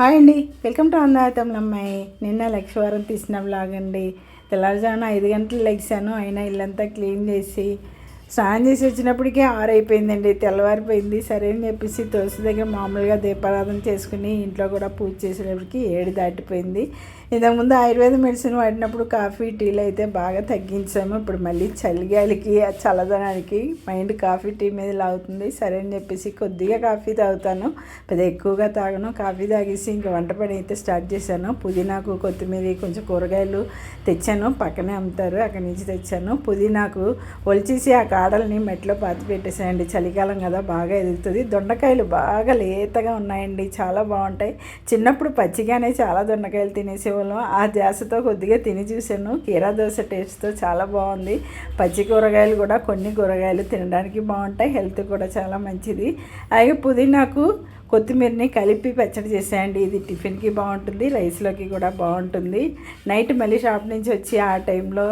Hi అండి. Welcome to అందాతమ్ల అమ్మాయి నిన్న లక్షవారం తీసిన బ్లాగ్ అండి. తెల్లవారుజామున ఐదు గంటలు లెగ్సాను అయినా ఇల్లంతా క్లీన్ చేసి స్నానం చేసి వచ్చినప్పటికీ ఆరైపోయిందండి తెల్లవారిపోయింది. సరే అని చెప్పేసి తులసి దగ్గర మామూలుగా దీపారాధన చేసుకుని ఇంట్లో కూడా పూజ చేసేటప్పటికి ఏడు దాటిపోయింది. ఇంతకుముందు ఆయుర్వేద మెడిసిన్ వాడినప్పుడు కాఫీ టీలు అయితే బాగా తగ్గించాము. ఇప్పుడు మళ్ళీ చలిగాలికి ఆ చల్లదనానికి మైండ్ కాఫీ టీ మీద లాగుతుంది. సరే అని చెప్పేసి కొద్దిగా కాఫీ తాగుతాను. పెద్ద ఎక్కువగా తాగను. కాఫీ తాగేసి ఇంకా వంట పని అయితే స్టార్ట్ చేశాను. పుదీనాకు కొత్తిమీర కొంచెం కూరగాయలు తెచ్చాను. పక్కనే అమ్ముతారు. అక్కడి నుంచి తెచ్చాను. పుదీనాకు ఒలిచేసి ఆ కాడల్ని మెట్లో పాతి పెట్టేసాయండి. చలికాలం కదా బాగా ఎదుగుతుంది. దొండకాయలు బాగా లేతగా ఉన్నాయండి. చాలా బాగుంటాయి. చిన్నప్పుడు పచ్చిగానే చాలా దొండకాయలు తినేసేవాళ్ళం. ఆ జాసతో కొద్దిగా తిని చూశాను. కీరా దోశ టేస్ట్తో చాలా బాగుంది. పచ్చి కూరగాయలు కూడా కొన్ని కూరగాయలు తినడానికి బాగుంటాయి. హెల్త్ కూడా చాలా మంచిది. అలాగే పుదీనాకు కొత్తిమీరని కలిపి పచ్చడి చేసేయండి. ఇది టిఫిన్కి బాగుంటుంది. రైస్లోకి కూడా బాగుంటుంది. నైట్ మళ్ళీ షాప్ నుంచి వచ్చి ఆ టైంలో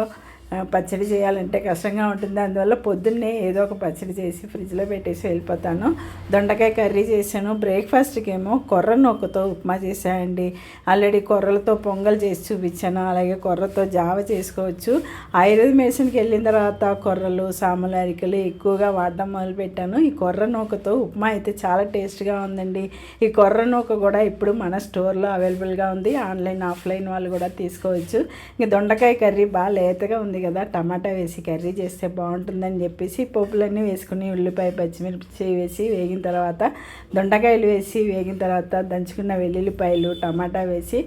పచ్చడి చేయాలంటే కష్టంగా ఉంటుంది. అందువల్ల పొద్దున్నే ఏదో ఒక పచ్చడి చేసి ఫ్రిడ్జ్లో పెట్టేసి వెళ్ళిపోతాను. దొండకాయ కర్రీ చేశాను. బ్రేక్ఫాస్ట్కి ఏమో కొర్ర నూకతో ఉప్మా చేశాయండి ఆల్రెడీ కొర్రలతో పొంగల్ చేసి చూపించాను. అలాగే కొర్రతో జావ చేసుకోవచ్చు. ఆయుర్వేద మెడిసిన్కి వెళ్ళిన తర్వాత కొర్రలు సాములు అరికలు ఎక్కువగా వాడడం మొదలుపెట్టాను. ఈ కొర్ర నూకతో ఉప్మా అయితే చాలా టేస్ట్గా ఉందండి. ఈ కొర్ర నూక కూడా ఇప్పుడు మన స్టోర్లో అవైలబుల్గా ఉంది. ఆన్లైన్ ఆఫ్లైన్ వాళ్ళు కూడా తీసుకోవచ్చు. ఇంకా దొండకాయ కర్రీ బాగా లేతగా ఉంది. కదా. టమాటా వేసి కర్రీ చేస్తే బాగుంటుందని చెప్పేసి పోపులన్నీ వేసుకుని ఉల్లిపాయ పచ్చిమిర్చి వేసి వేగిన తర్వాత దొండకాయలు వేసి వేగిన తర్వాత దంచుకున్న వెల్లుల్లిపాయలు టమాటా వేసి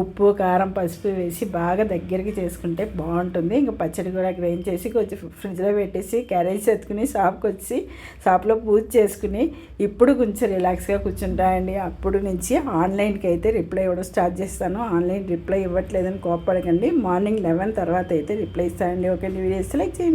ఉప్పు కారం పసుపు వేసి బాగా దగ్గరికి చేసుకుంటే బాగుంటుంది. ఇంకా పచ్చడి కూడా గ్రైండ్ చేసి కొంచెం ఫ్రిడ్జ్లో పెట్టేసి క్యారేజ్ ఎత్తుకుని షాప్కి వచ్చి షాప్లో పూజ చేసుకుని ఇప్పుడు కొంచెం రిలాక్స్గా కూర్చుంటాయండి అప్పుడు నుంచి ఆన్లైన్కి అయితే రిప్లై ఇవ్వడం స్టార్ట్ చేస్తాను. ఆన్లైన్ రిప్లై ఇవ్వట్లేదని కోపడకండి మార్నింగ్ లెవెన్ తర్వాత అయితే రిప్లై ఇస్తానండి ఓకే వీడియోస్ లైక్ చేయండి.